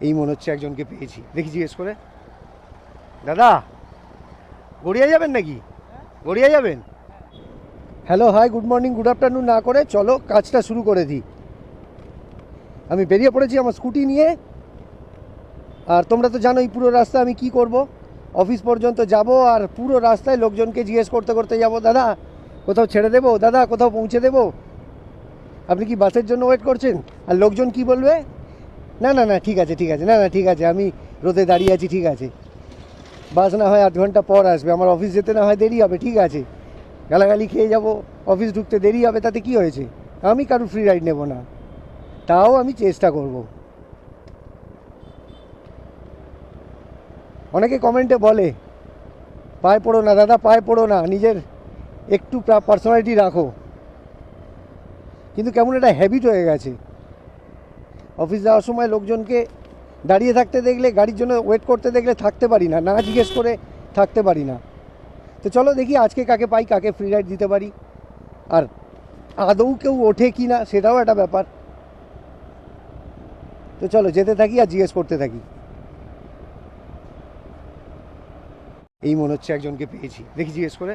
এই মনে হচ্ছে একজনকে পেয়েছি। দেখি জিজ্ঞেস করে। দাদা গড়িয়া যাবেন নাকি? গড়িয়া যাবেন? Hello, hi, good morning, good afternoon না করে। চলো, কাজটা শুরু করে দিই। আমি বেরিয়ে পড়েছি আমার স্কুটি নিয়ে। আর তোমরা তো জানোই, পুরো রাস্তা আমি কি করব? অফিস পর্যন্ত যাব আর পুরো রাস্তায় লোকজনকে জিজ্ঞেস করতে করতে যাব। দাদা, কোথাও ছেড়ে দেবো? দাদা, কোথাও পৌঁছে দেবো? আপনি কি বাসের জন্য ওয়েট করছেন? আর লোকজন কি বলবে? না না না, ঠিক আছে ঠিক আছে, না না, ঠিক আছে, আমি রোদে দাঁড়িয়ে আছি, ঠিক আছে। বাস না হয় আধ ঘণ্টা পর আসবে, আমার অফিস যেতে না হয় দেরি হবে, ঠিক আছে। গালাগালি খেয়ে যাব, অফিস ঢুকতে দেরি হবে, তাতে কি হয়েছে? আমি কারও ফ্রি রাইড নেব না। তাও আমি চেষ্টা করব। অনেকে কমেন্টে বলে, পায়ে পড়ো না, দাদা, পায়ে পড়ো না, নিজের একটু পার্সোনালিটি রাখো। কিন্তু কেমন একটা হ্যাবিট হয়ে গেছে। অফিস যাওয়ার সময় লোকজনকে দাঁড়িয়ে থাকতে দেখলে, গাড়ির জন্য ওয়েট করতে দেখলে থাকতে পারি না না জিজ্ঞেস করে থাকতে পারি না। তো চলো দেখি আজকে কাকে পাই, কাকে ফ্রি রাইড দিতে পারি। আর আদৌ কেউ ওঠে কি না, সেটাও একটা ব্যাপার। তো চলো যেতে থাকি আর জিজ্ঞেস করতে থাকি। এই মনে হচ্ছে একজনকে পেয়েছি। দেখি জিজ্ঞেস করে।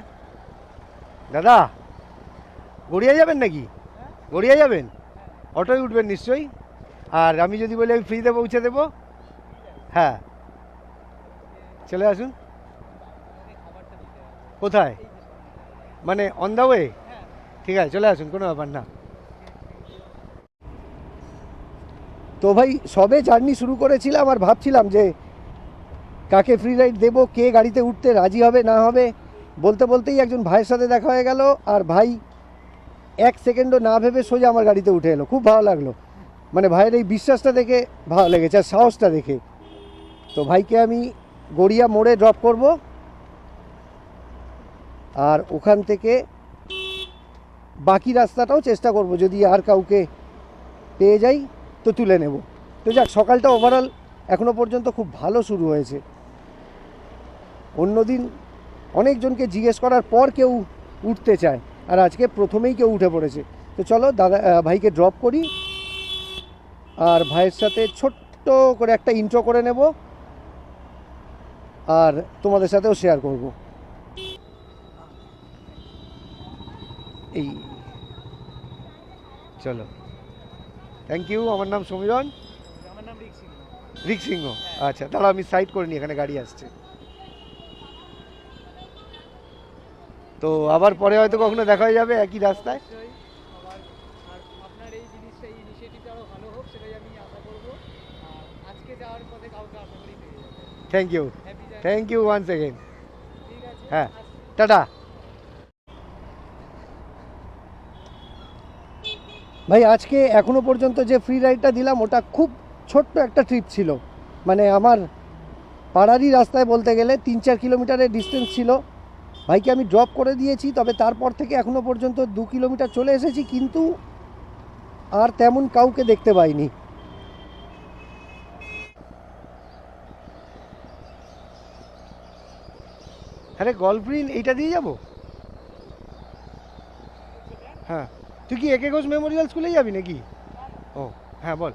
দাদা গড়িয়া যাবেন নাকি? গড়িয়া যাবেন? অটোয় উঠবেন নিশ্চয়ই? আর আমি যদি বলি আমি ফ্রিতে পৌঁছে দেবো হ্যাঁ। চলে আসুন। কোথায়? মানে অন দ্য ওয়ে ঠিক আছে, চলে আসুন, কোনো ব্যাপার না। তো ভাই, সবে জার্নি শুরু করেছিলাম আর ভাবছিলাম যে কাকে ফ্রি রাইড দেবো, কে গাড়িতে উঠতে রাজি হবে, না হবে। বলতে বলতেই একজন ভাইয়ের সাথে দেখা হয়ে গেল আর ভাই এক সেকেন্ডও না ভেবে সোজা আমার গাড়িতে উঠে এলো। খুব ভালো লাগল। মানে ভাইয়ের এই বিশ্বাসটা দেখে ভালো লেগেছে আর সাহসটা দেখে। তো ভাইকে আমি গড়িয়া মোড়ে ড্রপ করব। আর ওখান থেকে বাকি রাস্তাটাও চেষ্টা করব, যদি আর কাউকে পেয়ে যাই তো তুলে নেব। তো যাক, সকালটা ওভারঅল এখনও পর্যন্ত খুব ভালো শুরু হয়েছে। অন্যদিন অনেকজনকে জিজ্ঞেস করার পর কেউ উঠতে চায়, আর আজকে প্রথমেই কেউ উঠে পড়েছে। তো চলো দাদা ভাইকে ড্রপ করি। আর ভাইয়ের সাথে ছোট্ট করে একটা ইন্ট্রো করে নেব। আর তোমাদের সাথেও শেয়ার করব। এই। চলো। থ্যাংক ইউ আমার নাম সমীরণ। আমার নাম রিক সিংহ। আচ্ছা তাহলে আমি সাইড করে নি এখানে গাড়ি আসছে। তো আবার পরে হয়তো কখনো দেখা হয়ে যাবে একই রাস্তায় নিশ্চয়ই আবার আর আপনার এই জিনিসটা এই ইনিশিয়েটিভটা আরও ভালো হোক সেটাই আমি আশা করব। আর আজকে যাওয়ার পথে কাউকে আশা করি পেয়ে যাবে। Thank you thank you once আছে হ্যাঁ। টাটা। ভাই আজকে এখনও পর্যন্ত যে ফ্রি রাইডটা দিলাম ওটা খুব ছোট্ট একটা ট্রিপ ছিল। মানে আমার পাড়ারই রাস্তায় বলতে গেলে তিন চার কিলোমিটারের ডিস্টেন্স ছিল। ভাইকে আমি ড্রপ করে দিয়েছি তবে তারপর থেকে এখনও পর্যন্ত দু কিলোমিটার চলে এসেছি কিন্তু আর তেমন কাউকে দেখতে পাইনি। আরে গল্ফগ্রিন এইটা দিয়ে যাব? হ্যাঁ তুই কি একে ঘোষ মেমোরিয়াল স্কুলে যাবি নাকি? ও হ্যাঁ বল?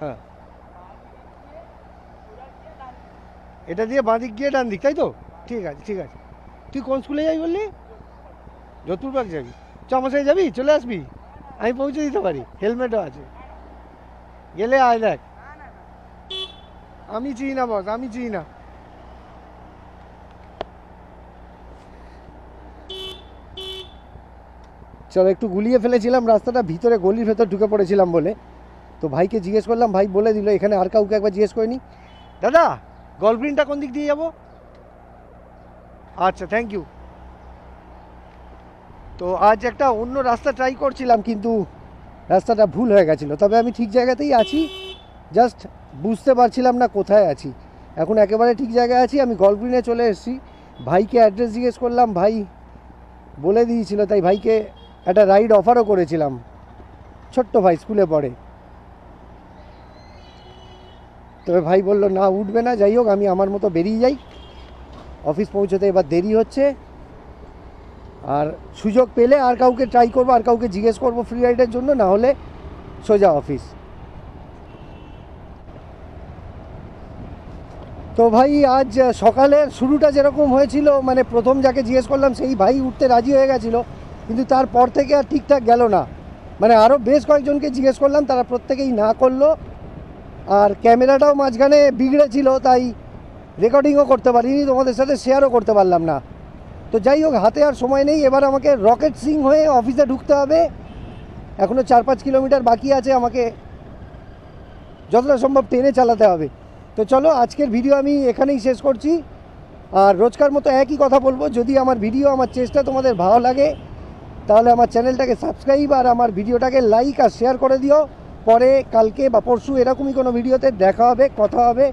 হ্যাঁ। এটা দিয়ে বাঁ দিক গিয়ে ডান দিক তাই তো? ঠিক আছে ঠিক আছে। তুই কোন স্কুলে যাই বললি? যতুরবাগ যাবি। চ যাবি? চলে আসবি? আমি পৌঁছে দিতে পারি। হেলমেটও আছে। গেলে আয় দেখ। আমি চিনি না, বস, আমি চিনি না। চলো, একটু গুলিয়ে ফেলেছিলাম, রাস্তাটা ভিতরে গলির ভেতর ঢুকে পড়েছিলাম বলে। তো ভাইকে জিজ্ঞেস করলাম, ভাই বলে দিল, এখানে আর কাউকে একবার জিজ্ঞেস করিনি। দাদা গলগ্রিনটা কোন দিক দিয়ে যাব? আচ্ছা থ্যাংক ইউ তো আজ একটা অন্য রাস্তা ট্রাই করছিলাম কিন্তু রাস্তাটা ভুল হয়ে গেছিল। তবে আমি ঠিক জায়গাতেই আছি জাস্ট বুঝতে পারছিলাম না কোথায় আছি। এখন একেবারে ঠিক জায়গায় আছি, আমি গলগ্রিনে চলে এসেছি। ভাইকে অ্যাড্রেস জিজ্ঞেস করলাম, ভাই, বলে দিয়েছিল, তাই ভাইকে একটা রাইড অফারও করেছিলাম। ছোট্ট ভাই স্কুলে পড়ে। তবে ভাই বলল, না, উঠবে না। যাই হোক, আমি আমার মতো বেরিয়ে যাই। অফিস পৌঁছতে এবার দেরি হচ্ছে। আর সুযোগ পেলে আর কাউকে ট্রাই করব, আর কাউকে জিজ্ঞেস করব ফ্রি রাইডের জন্য, না হলে সোজা অফিস তো ভাই, আজ সকালের শুরুটা যেরকম হয়েছিল মানে প্রথম যাকে জিজ্ঞেস করলাম, সেই ভাই উঠতে রাজি হয়ে গেছিল, কিন্তু তারপর থেকে আর ঠিকঠাক গেল না। মানে আরও বেশ কয়েকজনকে জিজ্ঞেস করলাম, তারা প্রত্যেকেই না করল, আর ক্যামেরাটাও মাঝখানে বিগড়েছিল, তাই রেকর্ডিংও করতে পারিনি, তোমাদের সাথে শেয়ারও করতে পারলাম না। তো যাই হোক, হাতে আর সময় নেই। এবার আমাকে রকেট সিং হয়ে অফিসে ঢুকতে হবে। এখনও চার পাঁচ কিলোমিটার বাকি আছে, আমাকে যতটা সম্ভব ট্রেনে চালাতে হবে। তো চলো, আজকের ভিডিও আমি এখানেই শেষ করছি। আর রোজকার মতো একই কথা বলব, যদি আমার ভিডিও আমার চেষ্টা তোমাদের ভালো লাগে, তাহলে আমার চ্যানেলটাকে সাবস্ক্রাইব আর আমার ভিডিওটাকে লাইক আর শেয়ার করে দিও। পরে, কালকে বা পরশু এরকমই কোনো ভিডিওতে দেখা হবে, কথা হবে।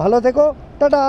ভালো থেকো, টাটা!